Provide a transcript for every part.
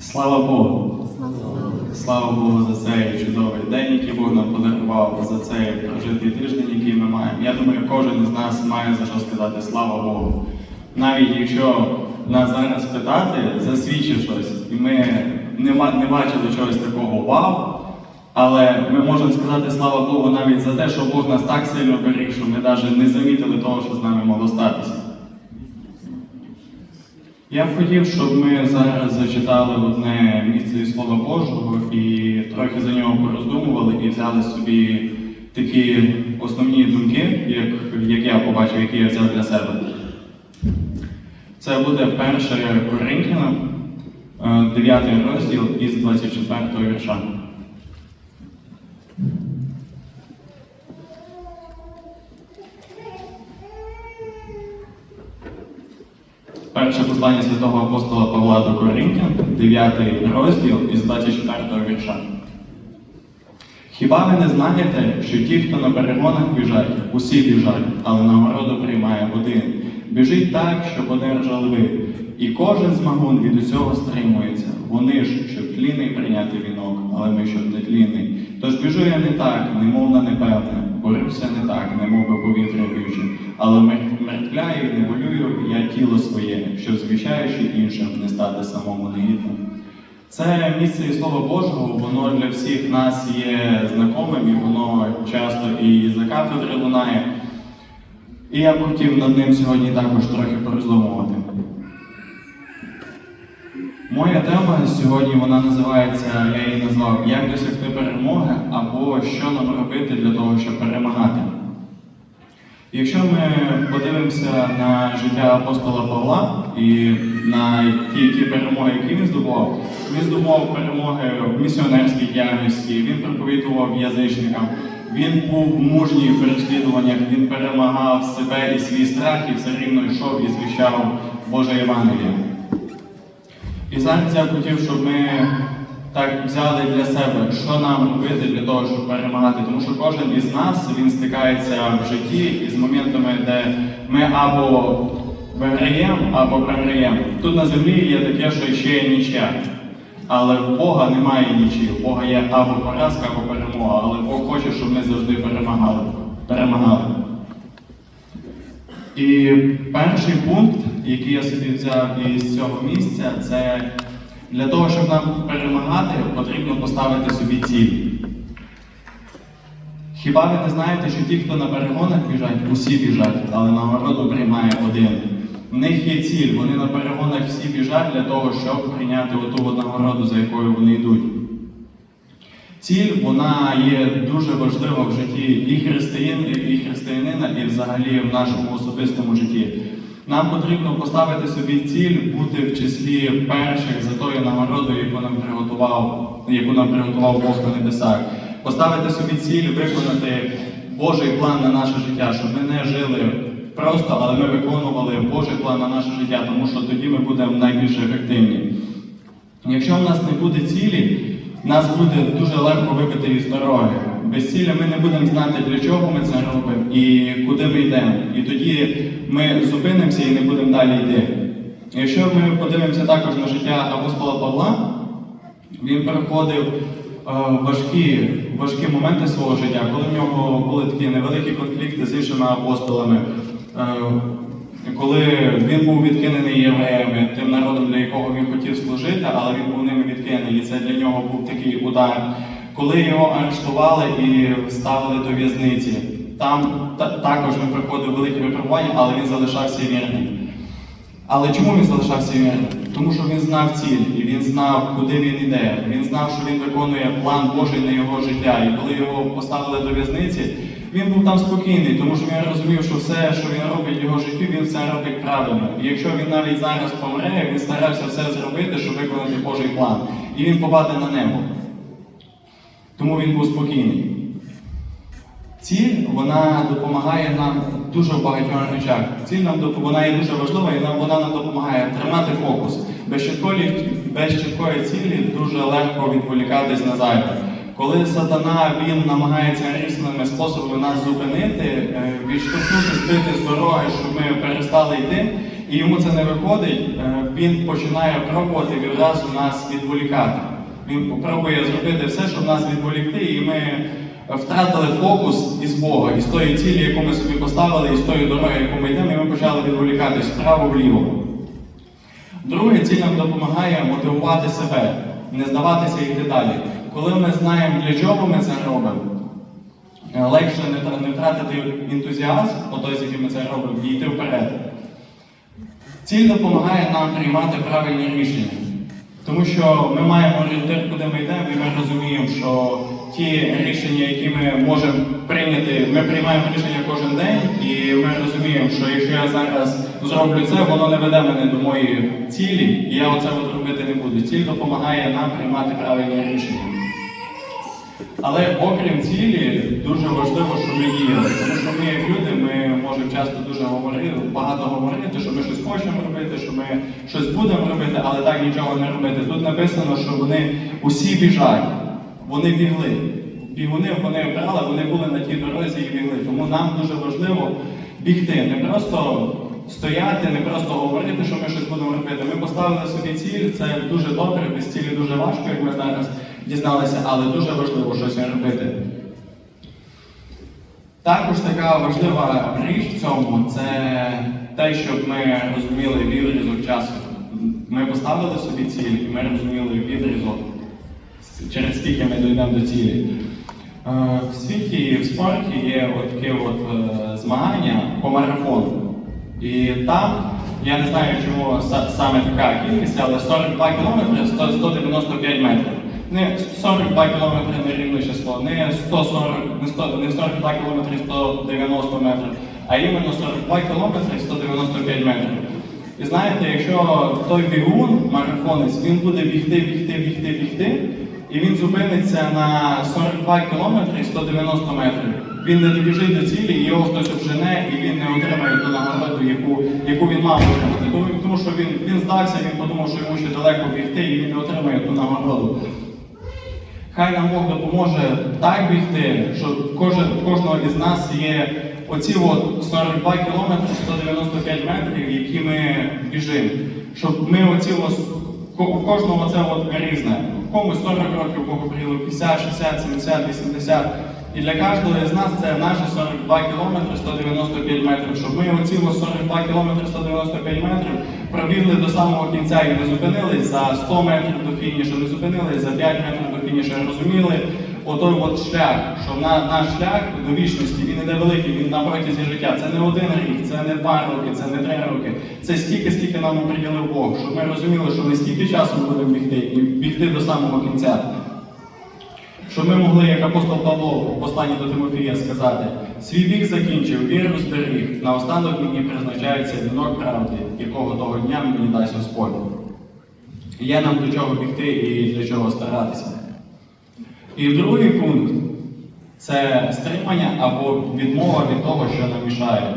Слава Богу! Слава Богу за цей чудовий день, який Бог нам подарував, за цей прожитий тиждень, який ми маємо. Я думаю, кожен із нас має за що сказати слава Богу. Навіть якщо нас зараз питати, засвідчив щось, і ми не, не бачили чогось такого вау, але ми можемо сказати слава Богу навіть за те, що Бог нас так сильно беріг, що ми навіть не замітили того, що з нами могло статися. Я б хотів, щоб ми зараз зачитали одне місце із Слова Божого і трохи за нього пороздумували і взяли собі такі основні думки, як, як я побачив, які я взяв для себе. Це буде 1 Коринтяна, 9 розділ із 24 вірша. Перше послання святого апостола Павла до Коринтян, 9 розділ із 24 вірша. Хіба ви не знаєте, що ті, хто на перегонах біжать, усі біжать, але нагороду приймає один. Біжить так, щоб одержали ви. І кожен змагун від усього стримується. Вони ж, щоб тлінний прийняти вінок, але ми щоб не тлінний. Тож біжу я не так, немов на непевне, борюся не так, немов би повітря б'ючи, але мертвляю не волюю я тіло своє, щоб звіщаючи іншим не стати самому негідним. Це місце і Слова Божого, воно для всіх нас є знакомим, і воно часто і за кафедри лунає. І я б хотів над ним сьогодні також трохи пороздумувати. Моя тема сьогодні вона називається, я її назвав Як досягти перемоги або що нам робити для того, щоб перемагати. Якщо ми подивимося на життя апостола Павла і на ті, ті перемоги, які він здобував, він здобував перемоги в місіонерській діяльності, він проповідував язичникам, він був мужній в переслідуваннях, він перемагав себе і свій страх, і все рівно йшов і звіщав Боже Євангеліє. І зараз я хотів, щоб ми так взяли для себе, що нам робити для того, щоб перемагати. Тому що кожен із нас він стикається в житті із моментами, де ми або виграємо, або програємо. Тут на землі є таке, що ще є нічия. Але в Бога немає нічі. У Бога є або поразка, або перемога. Але Бог хоче, щоб ми завжди перемагали. перемагали. І перший пункт, який я собі взяв із цього місця, це для того, щоб нам перемагати, потрібно поставити собі ціль. Хіба ви не знаєте, що ті, хто на перегонах біжать, усі біжать, але нагороду приймає один. В них є ціль, вони на перегонах всі біжать для того, щоб прийняти оту нагороду, за якою вони йдуть. Ціль вона є дуже важлива в житті і християн, і християнина, і взагалі в нашому особистому житті. Нам потрібно поставити собі ціль бути в числі перших за тою нагородою, яку нам приготував, яку нам приготував Бог на небесах. Поставити собі ціль виконати Божий план на наше життя, щоб ми не жили просто, але ми виконували Божий план на наше життя, тому що тоді ми будемо найбільш ефективні. Якщо в нас не буде цілі, нас буде дуже легко вибити із дороги. Без цілі ми не будемо знати, для чого ми це робимо і куди ми йдемо. І тоді ми зупинимося і не будемо далі йти. Якщо ми подивимося також на життя апостола Павла, він проходив е, важкі, важкі моменти свого життя, коли в нього були такі невеликі конфлікти з іншими апостолами. Коли він був відкинений євреями, тим народом, для якого він хотів служити, але він був ними відкинений, і це для нього був такий удар. Коли його арештували і ставили до в'язниці, там та- також він проходив великі випробування, але він залишався вірним. Але чому він залишався вірним? Тому що він знав ціль, і він знав, куди він йде. Він знав, що він виконує план Божий на його життя. І коли його поставили до в'язниці, він був там спокійний, тому що він розумів, що все, що він робить в його житті, він все робить правильно. І якщо він навіть зараз помре, він старався все зробити, щоб виконати Божий план. І він попаде на небо. Тому він був спокійний. Ціль вона допомагає нам дуже в багатьох речах. Ціль нам вона є дуже важлива і нам вона нам допомагає тримати фокус. Без чіткої, без чіткої цілі дуже легко відволікатись на зайве. Коли сатана він намагається різними способами нас зупинити, е, відштовхнути, збити з дороги, щоб ми перестали йти, і йому це не виходить, е, він починає пробувати відразу нас відволікати. Він пробує зробити все, щоб нас відволікти, і ми втратили фокус із Бога, із тої цілі, яку ми собі поставили, із тої дороги, яку ми йдемо, і ми почали відволікатись вправо-вліво. Друге, ціль нам допомагає мотивувати себе, не здаватися і йти далі. Коли ми знаємо, для чого ми це робимо, е, легше не, втратити ентузіазм, отой, з яким ми це робимо, і йти вперед. Ціль допомагає нам приймати правильні рішення. Тому що ми маємо орієнтир, куди ми йдемо, і ми розуміємо, що ті рішення, які ми можемо прийняти, ми приймаємо рішення кожен день, і ми розуміємо, що якщо я зараз зроблю це, воно не веде мене до моєї цілі, і я оце робити не буду. Ціль допомагає нам приймати правильні рішення. Але окрім цілі, дуже важливо, щоб ми діяли. Тому що ми, як люди, ми можемо часто дуже говорити, багато говорити, що ми щось хочемо робити, що ми щось будемо робити, але так нічого не робити. Тут написано, що вони усі біжать, вони бігли. Бігуни вони брали, вони були на тій дорозі і бігли. Тому нам дуже важливо бігти, не просто стояти, не просто говорити, що ми щось будемо робити. Ми поставили собі ціль, це дуже добре, без цілі дуже важко, як ми зараз дізналися, але дуже важливо щось робити. Також така важлива річ в цьому це те, щоб ми розуміли відрізок часу. Ми поставили собі ціль, і ми розуміли відрізок, через скільки ми дійдемо до цілі. Е, В світі і в спорті є таке от е, змагання по марафону. І там, я не знаю, чому саме така кількість, але 42 кілометри 195 метрів. Не 42 кілометри не рівне число, не 140, не, 100, не 42 кілометри 190 метрів, а іменно 42 кілометри 195 метрів. І знаєте, якщо той бігун, марафонець, він буде бігти, бігти, бігти, бігти, і він зупиниться на 42 кілометри і 190 метрів. Він не добіжить до цілі, його хтось обжене, і він не отримає ту нагороду, яку, яку він мав отримати. Тому що він, він здався, він подумав, що йому ще далеко бігти, і він не отримає ту нагороду. Хай нам Бог допоможе так бігти, що кожен, кожного із нас є оці от 42 кілометри, 195 метрів, які ми біжимо. Щоб ми оці у кожного це от різне. Комусь 40 років, кого прило 50, 60, 70, 80. І для кожного з нас це наші 42 кілометри 195 метрів. Щоб ми оці ось 42 кілометри 195 метрів пробігли до самого кінця і не зупинились за 100 метрів до фінішу, не зупинились за 5 метрів до фінішу, розуміли отой от шлях, що на, наш шлях до вічності він іде великий, він на протязі життя. Це не один рік, це не два роки, це не три роки. Це стільки, скільки нам приділив Бог, щоб ми розуміли, що ми стільки часу будемо бігти і бігти до самого кінця. Щоб ми могли, як апостол Павло у посланні до Тимофія сказати, свій вік закінчив, віру зберіг, наостанок мені призначається вінок правди, якого того дня мені дасть Господь. Є нам до чого бігти і для чого старатися. І другий пункт це стримання або відмова від того, що нам мішає.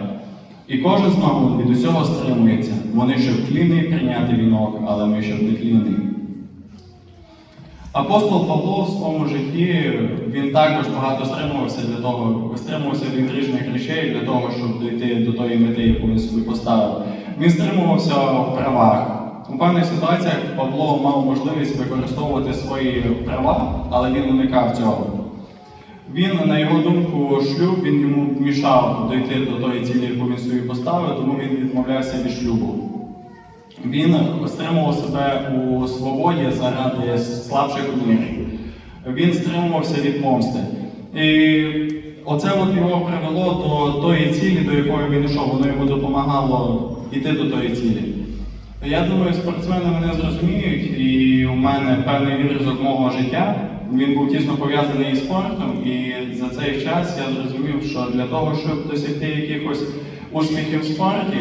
І кожен змагун від усього стримується. Вони щоб тлінний прийняти вінок, але ми щоб не тлінний. Апостол Павло в своєму житті він також багато стримувався для того, стримувався від різних речей для того, щоб дійти до тої мети, яку він собі поставив. Він стримувався в правах. У певних ситуаціях Павло мав можливість використовувати свої права, але він уникав цього. Він, на його думку, шлюб він йому мішав дойти до тої цілі, яку він собі поставив, тому він відмовлявся від шлюбу. Він стримував себе у свободі заради слабших у. Він стримувався від помсти. І оце от його привело до тої цілі, до якої він йшов, воно йому допомагало йти до тої цілі. Я думаю, спортсмени мене зрозуміють, і у мене певний відрізок мого життя. Він був тісно пов'язаний із спортом, і за цей час я зрозумів, що для того, щоб досягти якихось успіхів в спорті,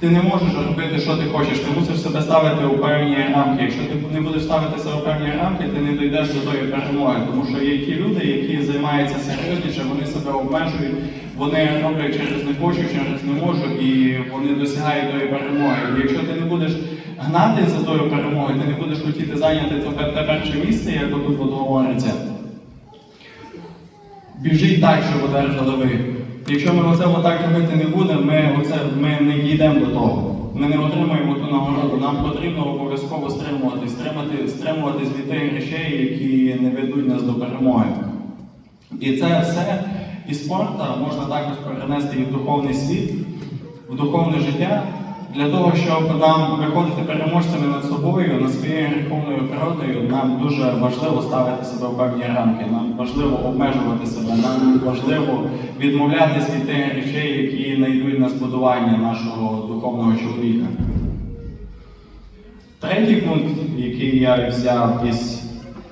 ти не можеш робити, що ти хочеш. Ти мусиш себе ставити у певні рамки. Якщо ти не будеш ставити себе у певні рамки, ти не дійдеш до тої перемоги. Тому що є ті люди, які займаються серйозніше, вони себе обмежують, вони роблять через не хочу, через не можу, і вони досягають тої перемоги. І якщо ти не будеш гнати за тою перемогою, ти не будеш хотіти зайняти те перше місце, як отут от говориться. Біжіть так, щоб одержали ви. Якщо ми оце отак робити не будемо, ми, оце, ми не дійдемо до того. ми не отримаємо ту нагороду. Нам потрібно обов'язково стримувати, стримати, стримуватись від тих речей, які не ведуть нас до перемоги. І це все і спорта можна також перенести і в духовний світ, в духовне життя, для того, щоб нам виходити переможцями над собою, над своєю гріховною природою, нам дуже важливо ставити себе в певні рамки, нам важливо обмежувати себе, нам важливо відмовлятися від тих речей, які не на збудування нашого духовного чоловіка. Третій пункт, який я взяв із,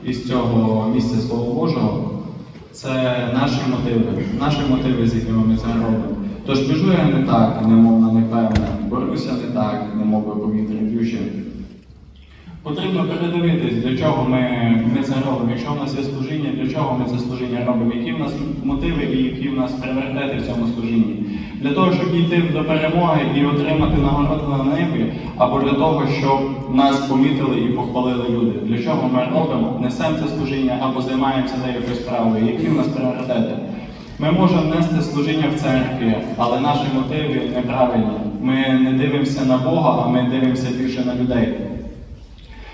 із цього місця Слова Божого, це наші мотиви, наші мотиви, з якими ми це робимо. Тож біжу я не так, немовно непевне, борюся не так, немов би повітря б'юче. Потрібно передивитись, для чого ми, ми це робимо. Якщо в нас є служіння, для чого ми це служіння робимо, які в нас мотиви і які в нас пріоритети в цьому служінні. Для того, щоб дійти до перемоги і отримати нагороду на небі, або для того, щоб нас помітили і похвалили люди. Для чого ми робимо, несемо це служіння або займаємося деякою справою. Які в нас пріоритети? Ми можемо нести служіння в церкві, але наші мотиви неправильні. Ми не дивимося на Бога, а ми дивимося більше на людей.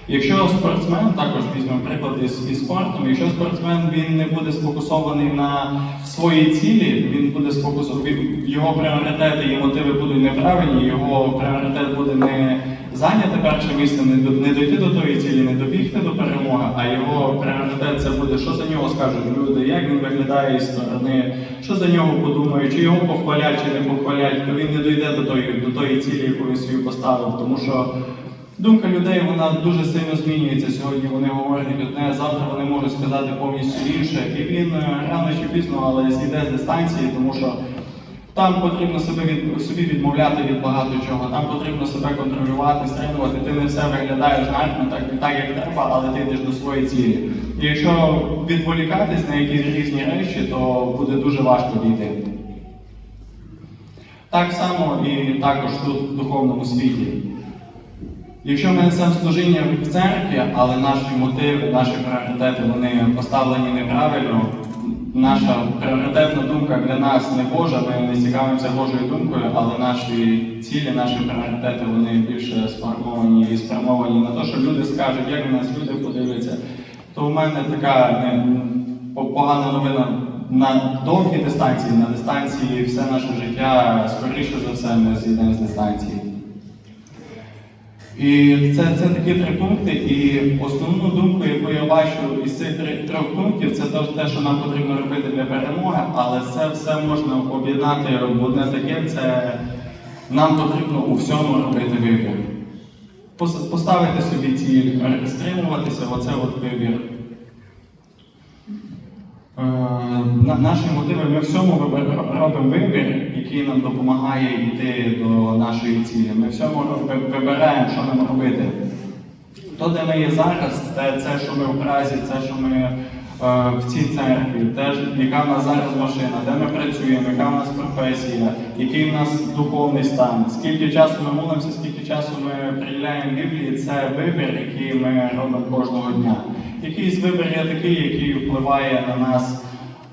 Якщо спортсмен, також візьмемо приклад із, із спортом, якщо спортсмен він не буде сфокусований на своїй цілі, він буде сфокусований, його пріоритети і мотиви будуть неправильні, його пріоритет буде не зайняти перше місце, не, до- не дойти до тої цілі, не добігти до перемоги, а його пріоритет це буде, що за нього скажуть люди, як він виглядає із сторони, що за нього подумають, чи його похвалять, чи не похвалять, то він не дойде до тої, до тої цілі, яку він собі поставив. Тому що Думка людей вона дуже сильно змінюється. Сьогодні вони говорять одне, завтра вони можуть сказати повністю інше. І він е, рано чи пізно, але зійде з дистанції, тому що там потрібно себе від собі відмовляти від багато чого. Там потрібно себе контролювати, стримувати. Ти не все виглядаєш гарно, так, так як треба, але ти йдеш до своєї цілі. І якщо відволікатись на якісь різні речі, то буде дуже важко дійти. Так само і також тут в духовному світі. Якщо ми несемо служіння в церкві, але наші мотиви, наші пріоритети вони поставлені неправильно, наша пріоритетна думка для нас не Божа, ми не цікавимося Божою думкою, але наші цілі, наші пріоритети вони більше сформовані і спрямовані на те, що люди скажуть, як на нас люди подивляться. То в мене така погана новина на довгій дистанції, на дистанції все наше життя, скоріше за все, ми зійдемо з дистанції. І це, це такі три пункти. І основну думку, яку я бачу із цих трьох пунктів, це те, що нам потрібно робити для перемоги, але це все можна об'єднати в одне таке, це нам потрібно у всьому робити вибір. Поставити собі ціль, стримуватися, оце от вибір. Е, на- Наші мотиви, ми всьому робимо вибір, який нам допомагає йти до нашої цілі. Ми всьому вибираємо, що нам робити. То, де ми є зараз, те, це, що ми в Празі, це, що ми е, в цій церкві, те, яка в нас зараз машина, де ми працюємо, яка в нас професія, який в нас духовний стан, скільки часу ми молимося, скільки часу ми приділяємо Біблії, це вибір, який ми робимо кожного дня. Якийсь вибір є такий, який впливає на нас.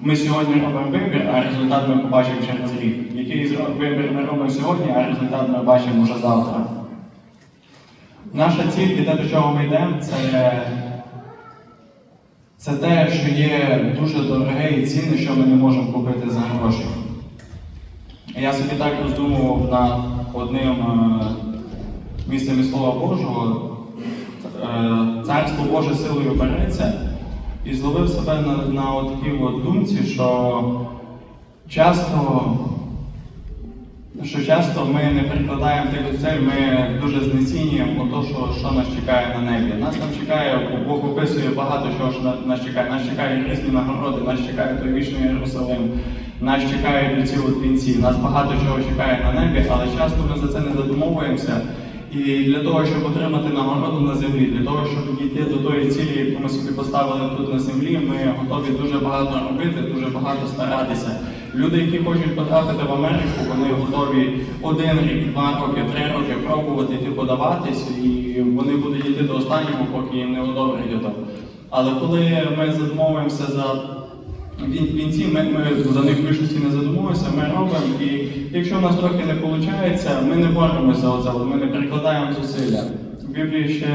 Ми сьогодні робимо вибір, а результат ми побачимо через рік. Якийсь вибір ми робимо сьогодні, а результат ми бачимо вже завтра. Наша ціль і те, до чого ми йдемо, це, це те, що є дуже дороге і цінне, що ми не можемо купити за гроші. Я собі так роздумував над одним е, місцем Слова Божого. Е, Царство Боже силою береться і зловив себе на, на такій от думці, що часто що часто ми не прикладаємо тих зусиль, ми дуже знецінюємо те, що, що нас чекає на небі. Нас там чекає, Бог описує багато чого, що нас чекає. Нас чекають різні нагороди, нас чекає той вічний Єрусалим, нас чекають ці от вінці, нас багато чого чекає на небі, але часто ми за це не задумовуємося. І для того, щоб отримати нагороду на землі, для того, щоб дійти до тої цілі, яку ми собі поставили тут на землі, ми готові дуже багато робити, дуже багато старатися. Люди, які хочуть потрапити в Америку, вони готові один рік, два роки, три роки пробувати йти подаватись, і вони будуть йти до останнього, поки їм не одобрять. Але коли ми задумовуємося за Він- Вінці, ми, ми за них в більшості не задумуємося, ми робимо. І якщо в нас трохи не виходить, ми не боремося за оце, ми не прикладаємо зусилля. В Біблії ще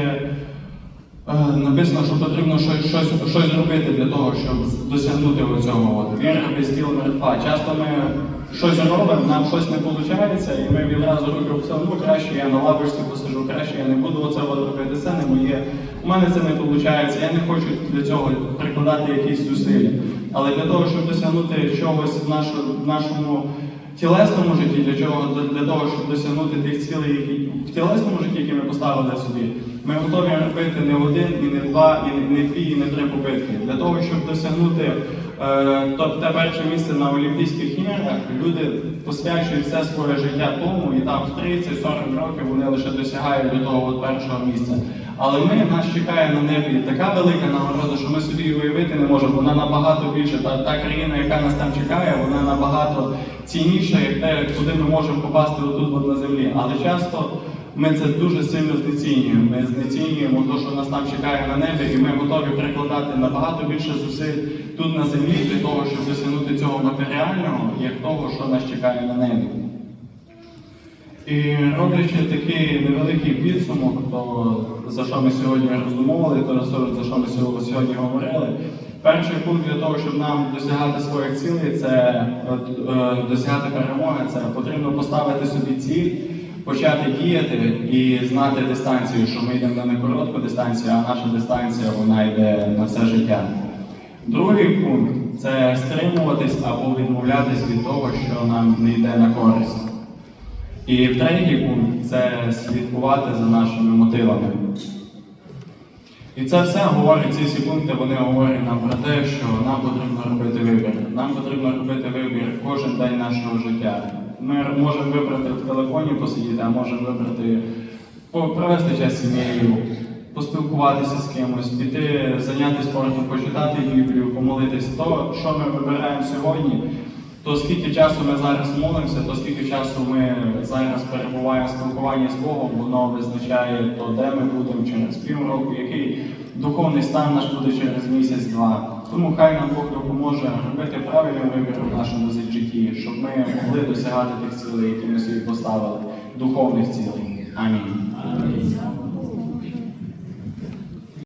е, написано, що потрібно щось, щось, щось зробити для того, щоб досягнути оцього. От. Віра без діл мертва. Часто ми щось робимо, нам щось не виходить, і ми відразу руки описали, ну краще я на лавочці посижу, краще я не буду оце робити, це не моє. У мене це не виходить, я не хочу для цього прикладати якісь зусилля. Але для того, щоб досягнути чогось в, нашому тілесному житті, для чого для, того, щоб досягнути тих цілей, які в тілесному житті, які ми поставили собі, ми готові робити не один, і не два, і не дві, і не три попитки. Для того, щоб досягнути е, то, те перше місце на Олімпійських іграх, люди посвячують все своє життя тому, і там в 30-40 років вони лише досягають до того першого місця. Але ми нас чекає на небі така велика нагорода, що ми собі її уявити не можемо. Вона набагато більше. Та, та країна, яка нас там чекає, вона набагато цінніша, як те, куди ми можемо попасти отут от на землі. Але часто ми це дуже сильно знецінюємо. Ми знецінюємо те, що нас там чекає на небі, і ми готові прикладати набагато більше зусиль тут на землі для того, щоб досягнути цього матеріального, як того, що нас чекає на небі. І роблячи такий невеликий підсумок, то за що ми сьогодні роздумовували, то за що ми сьогодні сьогодні говорили. Перший пункт для того, щоб нам досягати своїх цілей, це е, досягати перемоги, це потрібно поставити собі ціль, почати діяти і знати дистанцію, що ми йдемо на коротку дистанцію, а наша дистанція вона йде на все життя. Другий пункт це стримуватись або відмовлятись від того, що нам не йде на користь. І третій пункт це слідкувати за нашими мотивами. І це все говорить, ці всі пункти вони говорять нам про те, що нам потрібно робити вибір. Нам потрібно робити вибір кожен день нашого життя. Ми можемо вибрати в телефоні посидіти, а можемо вибрати провести час сім'єю, поспілкуватися з кимось, піти, зайнятися спортом, почитати Біблію, помолитись. То, що ми вибираємо сьогодні, то скільки часу ми зараз молимося, то скільки часу ми зараз перебуваємо в спілкуванні з Богом, воно визначає то, де ми будемо через півроку, який духовний стан наш буде через місяць-два. Тому хай нам Бог допоможе робити правильний вибір в нашому житті, щоб ми могли досягати тих цілей, які ми собі поставили, духовних цілей. Амінь.